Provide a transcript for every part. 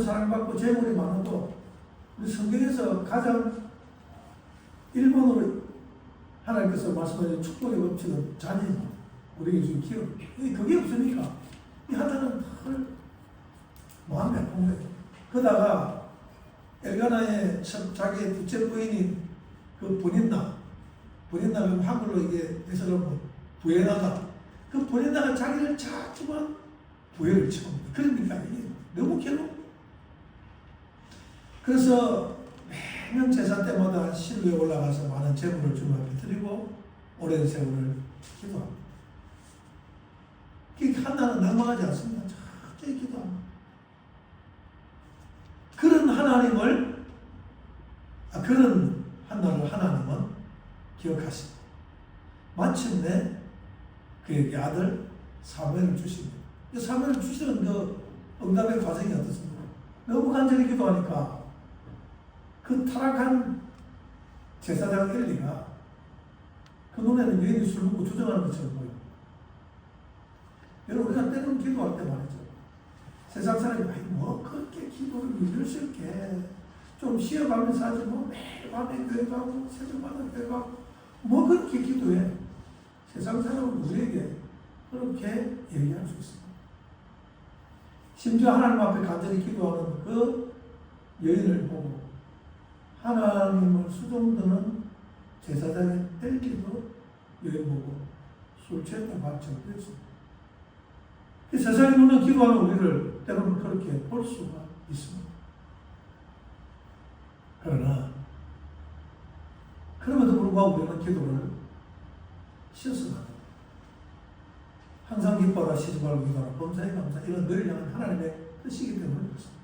사랑받고 재물이 많아도 우리 성경에서 가장 1번으로 하나님께서 말씀하신 축복의 법칙은 자녀입니다. 우리에게 준 기업. 그게 없으니까 이 하나는 헐 마음이 아픈 거예요. 그러다가 엘가나의 참 자기의 둘째 부인인 그 본인나 본인나 그 한글로 이게 해석하면 부인나다 그 본인나가 자기를 자꾸만 부여를 치겁니다. 그러니까 이게 너무 괴로워. 그래서 매년 제사 때마다 실로에 올라가서 많은 재물을 주님 앞에 드리고 오랜 세월을 기도합니다. 그 한나는 낭망하지 않습니다. 철저히 기도합니다. 그런 하나님을 아, 그런 한나를 하나님은 기억하십니다. 마침내 그에게 아들 사무엘을 주십니다. 이 사무엘을 주시는 그 응답의 과정이 어떻습니까? 너무 간절히 기도하니까 그 타락한 제사장 엘리가 그 눈에는 여인이 술 먹고 주정하는 것처럼 보여. 여러분 우리가 때로는 기도할 때 말이죠. 세상 사람이 아이 뭐 그렇게 기도를 믿을 수 있게 좀 쉬어가면서 하지 뭐 매일 밤에 교회 가고 새벽마다 교회 가고 뭐 그렇게 기도해. 세상 사람은 우리에게 그렇게 얘기할 수 있습니다. 심지어 하나님 앞에 간절히 기도하는 그 여인을 보고 하나님을 수종드는 제사장의 엘리도 여인 보고 술 취했다 발전되었습니다. 세상의 눈은 기도하는 우리를 때로는 그렇게 볼 수가 있습니다. 그러나 그럼에도 불구하고 우리는 기도를 쉬어서 합니다. 항상 기뻐라 쉬지 말고 기도하라 범사에 감사 이런 늘 향한 하나님의 뜻이기 때문에 그렇습니다.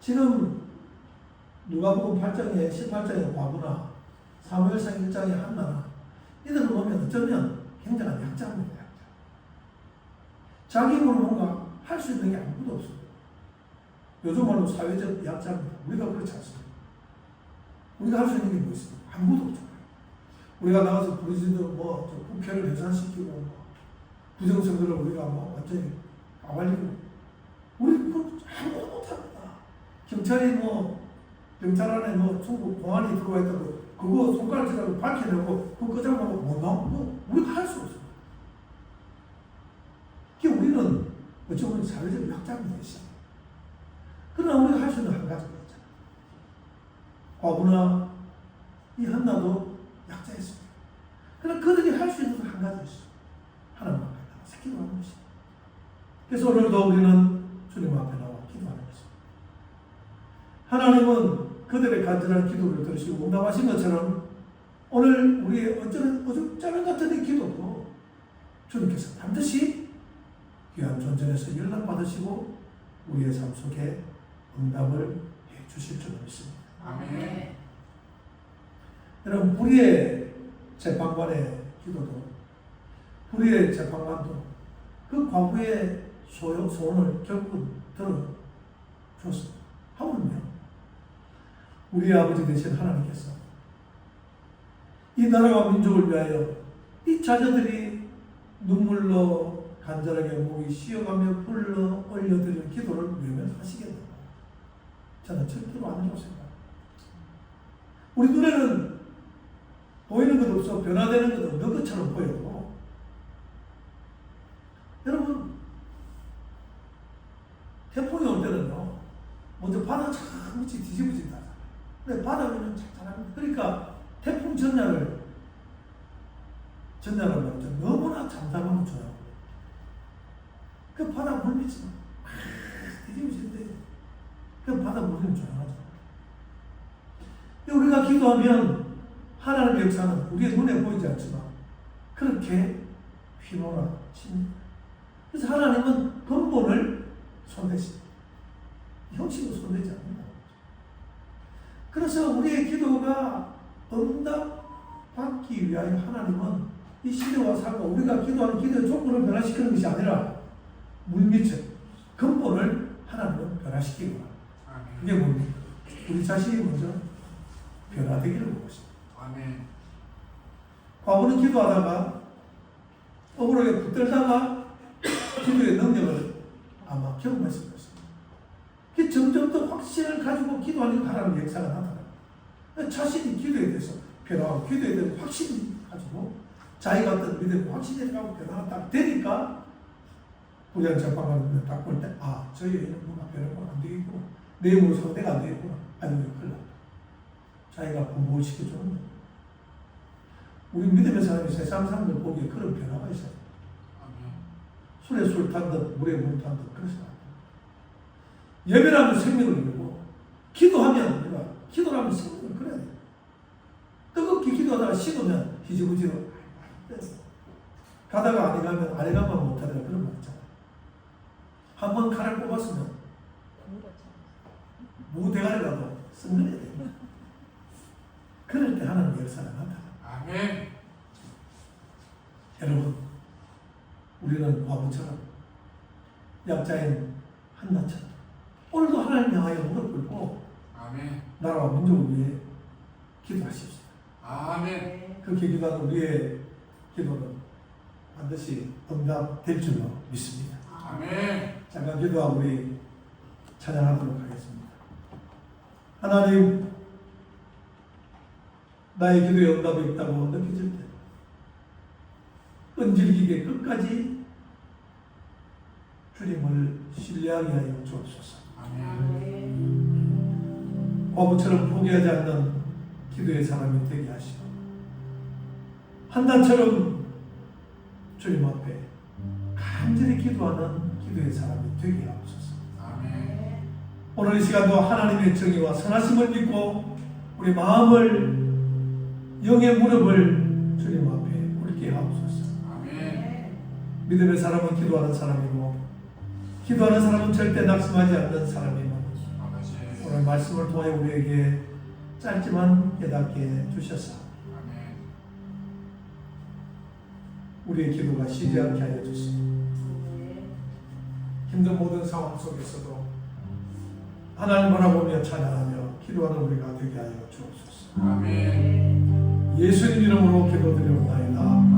지금 누가복음 8장에 18장의 과부나 사무엘상 1장의 한나나 이들을 보면 어쩌면 굉장한 약자입니다. 약자. 자기 힘으로 뭔가 할 수 있는 게 아무것도 없어요. 요즘 말로 사회적 약자입니다. 우리가 그렇지 않습니다. 우리가 할 수 있는 게 뭐 있습니까? 아무것도 없잖아요. 우리가 나가서 브리즈도 뭐 국회를 해산시키고 뭐 부정선거를 우리가 뭐 완전히 까발리고 우리 그 아무것도 못합니다. 경찰이 뭐 경찰 안에 뭐 중국 공안이 들어와 있다고 그거 손가락질하고 밝혀내고 그 끄장하고 못 나오고 뭐 우리가 할 수 없어요. 그 우리는 어찌 보면 사회적 약자입니다. 그러나 우리가 할 수 있는 한 가지가 있잖아요. 과부나 이 한나도 약자였습니다. 그러나 그들이 할 수 있는 한 가지 있어요. 하나님 나가서 기도하는 것입니다. 그래서 오늘도 우리는 주님 앞에 나와 기도하는 것입니다. 하나님은 그들의 간절한 기도를 들으시고 응답하신 것처럼 오늘 우리의 어쩌면 어줍잖은 같은 이 기도도 주님께서 반드시 귀한 존전에서 연락받으시고 우리의 삶 속에 응답을 해 주실 줄 믿습니다. 아멘. 여러분 불의의 재판관의 기도도 불의의 재판관도 그 과부의 소요, 소원을 결국은 들어줬습니다. 우리 아버지 되신 하나님께서 이 나라와 민족을 위하여 이 자녀들이 눈물로 간절하게 목이 쉬어가며 불러 올려드리는 기도를 위하면 하시겠다. 저는 절대로 아니라고 생각합니다. 우리 눈에는 보이는 것 없어 변화되는 것 없는 것처럼 보여도 여러분 태풍이 올 때는요 먼저 바다 참 뒤집어진다 근데 바다 위는 잘합니다 그러니까 태풍 전야를 전야를 먼저 너무나 잠잠하면 좋아요 그 바다 막 뒤집어진대 그 바다 물리면 조용하죠 우리가 기도하면 하나님의 역사는 우리의 눈에 보이지 않지만 그렇게 휘몰아칩니다. 그래서 하나님은 근본을 손대십니다. 형식을 손대지 않는다. 그래서 우리의 기도가 응답받기 위하여 하나님은 이 시대와 사고 우리가 기도하는 기도의 조건을 변화시키는 것이 아니라 물밑의 근본을 하나님은 변화시키고 그게 뭡니까? 우리 자신이 먼저 변화되기를 원하십니다. 아멘. 과부는 기도하다가 억울하게 붙들다가 기도의 능력을 아마 경험했을 것입니다. 그 점점 더 확신을 가지고 기도하는 가라는 역사가 나타나요. 자신이 기도에 대해서 변화하고 기도에 대해서 확신이 가지고 자기가 어떤 믿음이 확신이 가고 변화가 딱 되니까 부장 재판관을 딱볼 때, 아, 저 여인은 뭔가 변화가 안 되겠구나. 내용으로 상대가 안 되겠구나. 아니면 큰일 났다. 자기가 공부를 시켜주는 거예요. 우리 믿음의 사람이 세상 사람들 보기에 그런 변화가 있어요. 술에 술 탄 듯, 물에 물 탄 듯, 그래서. 예배라면 생명을 잃고, 기도하면, 우리가, 기도를 하면 생명을 그래야 돼요. 뜨겁게 기도하다가 식으면 희지부지로, 가다가 아니 가면 아래 가면 못하다 그런 말 있잖아요. 한번 칼을 뽑았으면, 무대가리 가도 승근해야 돼요. 그럴 때 하나님 역사가 나타나. 아멘. 여러분, 우리는 과부처럼 약자인 한나처럼 오늘도 하나님 향하여 무릎 꿇고 아멘. 나라와 민족을 위해 기도하십시오. 아멘. 그렇게 기도하는 우리의 기도는 반드시 응답될 줄로 믿습니다. 아멘. 잠깐 기도하고 우리 찬양하도록 하겠습니다. 하나님, 나의 기도에 응답이 있다고 느껴질 때, 끈질기게 끝까지 주님을 신뢰하게 하여 주옵소서. 과부처럼 포기하지 않는 기도의 사람이 되게 하시고, 한단처럼 주님 앞에 간절히 기도하는 기도의 사람이 되게 하옵소서. 오늘 이 시간도 하나님의 정의와 선하심을 믿고 우리 마음을 영의 무릎을 주님 앞에 꿇게 하옵소서. 아멘. 믿음의 사람은 기도하는 사람이고 기도하는 사람은 절대 낙심하지 않는 사람이고 아버지. 오늘 말씀을 통해 우리에게 짧지만 깨닫게 아멘. 우리의 기도가 쉬지 않게 하여 주시고 힘든 모든 상황 속에서도 하나님 바라보며 찬양하며 기도하는 우리가 되게 하여 주옵소서. 아멘. 예수님 이름으로 기도드리옵나이다.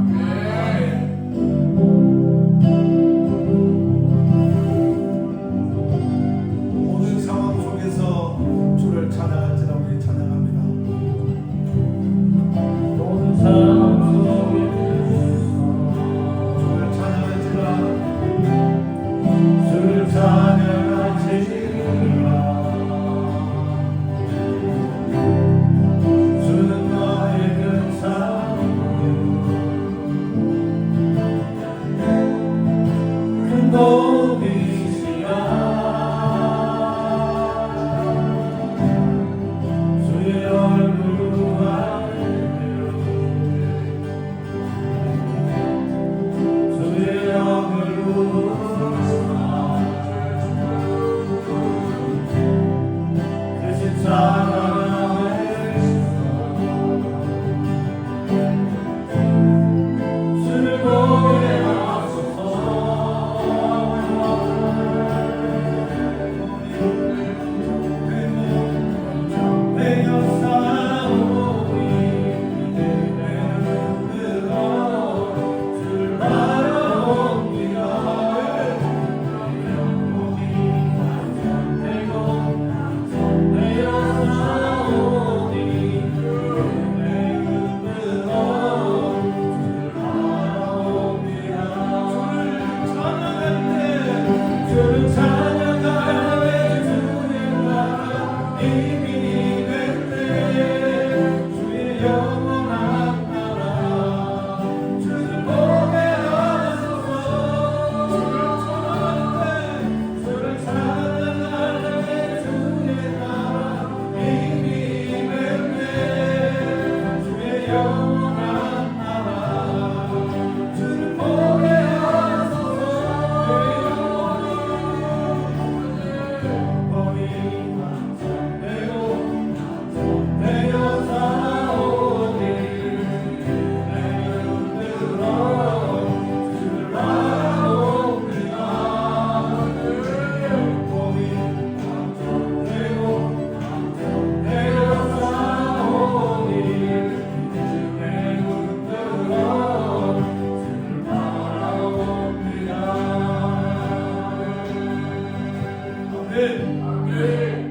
아멘. 아멘.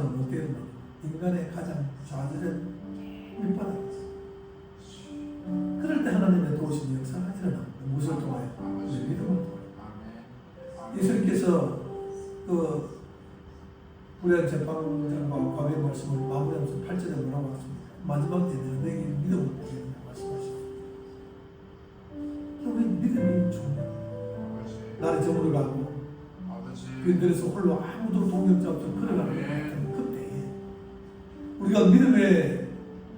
하나님의 역사는 어때요? 인간의 가장 좌절된 밑바닥이었어요. 그럴 때 하나님의 도우신 역사가 일어납니다. 무엇을 통하여? 우리 믿음을 통하여. 예수님께서 그 불의한 재판장과 과거의 말씀을 마무리하면서 8절에 뭐라고 하셨습니까? 마지막 때는 내게 믿음을 보겠다 말씀하시고 우리 믿음이 중요해요. 나를 저물어 가고. 그들에서 홀로 아무도 동역자 없이 걸어가는 것 그때에 우리가 믿음의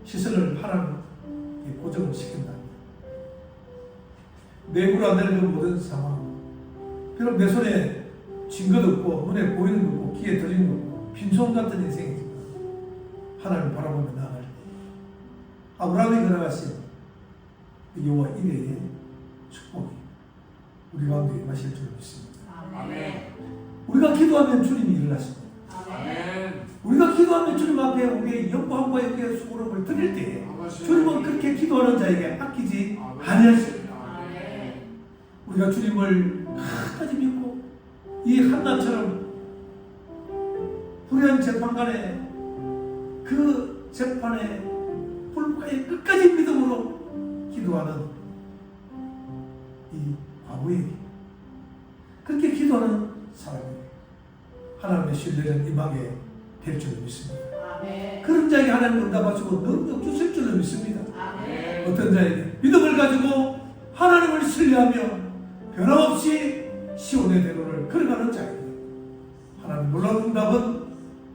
시선을 하나님께 고정을 시킨다. 내부로 안 되는 그 모든 상황. 비록 내 손에 쥔것 없고 눈에 보이는 것 없고 귀에 들리는 것 없고 빈손 같은 인생이지만 하나님 바라보며 나아갈 때 아브라함이 걸어가신 그 여호와 이레의 축복이 우리 가운데 임하실 줄 믿습니다. 아멘. 우리가 기도하면 주님이 일어나십니다. 아멘. 우리가 기도하면 주님 앞에 우리의 영광과 영광의 수고름을 드릴 때. 주님은 그렇게 기도하는 자에게 아끼지. 아멘. 우리가 주님을 끝까지 믿고 이 한나처럼 불의한 재판관의 그 재판의 불과의 끝까지 믿음으로 기도하는 이 과부에게 그렇게 기도하는 사람에게 하나님의 신뢰는 임하게 될 줄을 믿습니다. 그런 자에게 하나님 응답하시고 능력 주실 줄을 믿습니다. 어떤 자에게 믿음을 가지고 하나님을 신뢰하며 변함없이 시온의 대로를 걸어가는 자에게 하나님 놀라운 응답은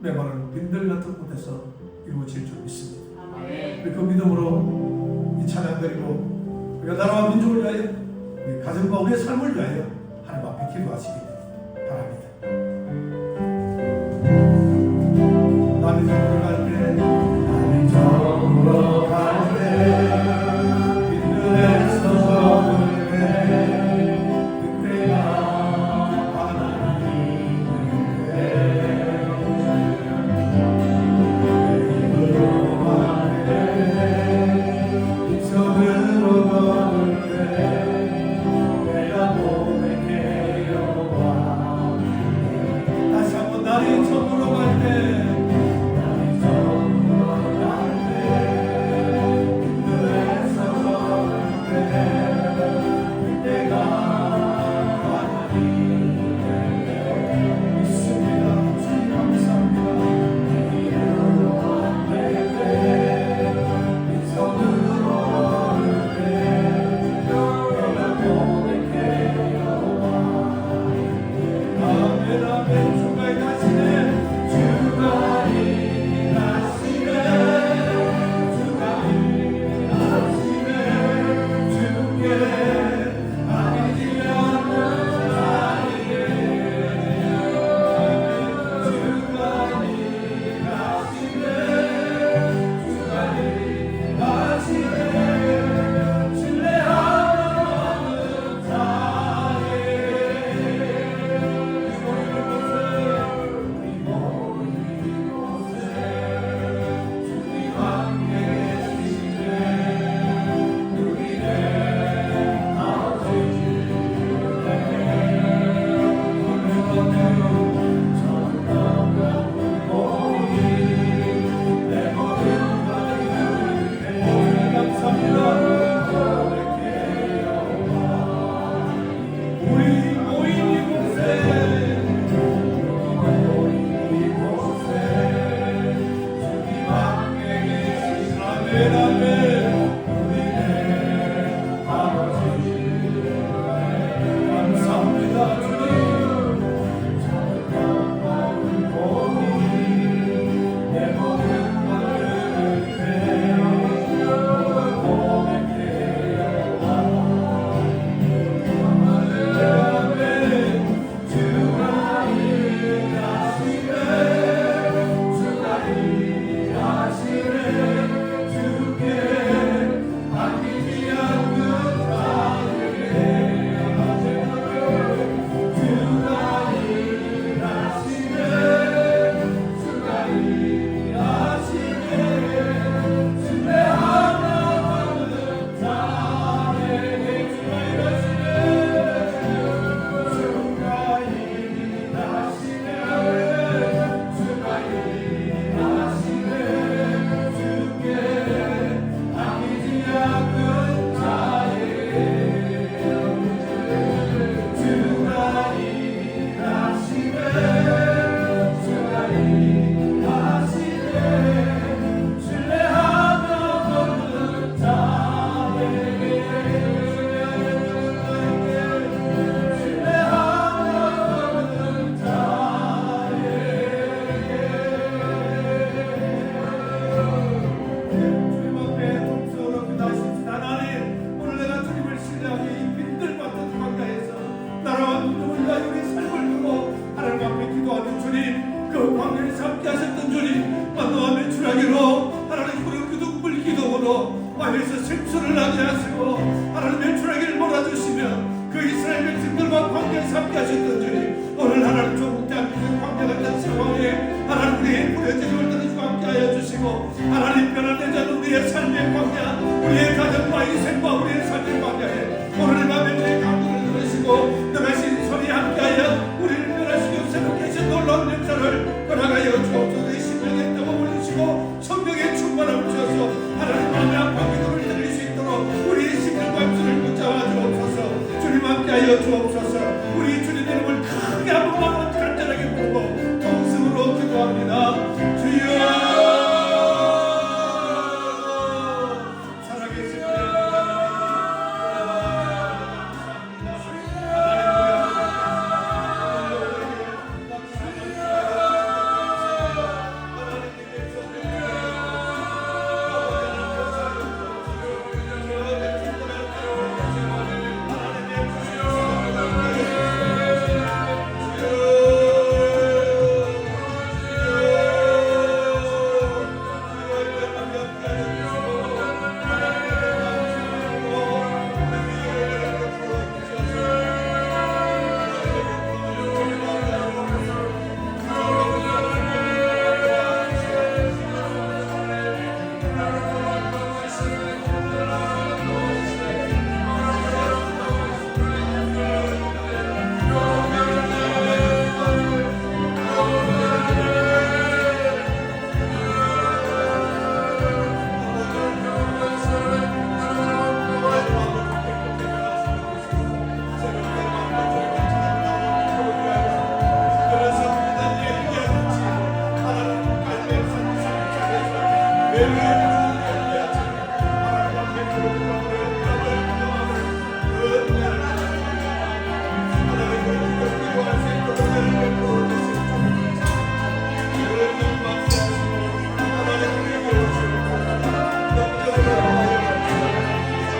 메마른 빈들 같은 곳에서 이루어질 줄 믿습니다. 우리 그 믿음으로 이 찬양 드리고 우리가 나라와 민족을 위하여 우리 가정과 우리의 삶을 위하여 하나님 앞에 기도하시기 바랍니다. 하시고 마음에서 심수를 나게 하시고 하나님 매출하기를 몰아주시며 그 이스라엘 백성들과 관계에서 함께 하셨던 주님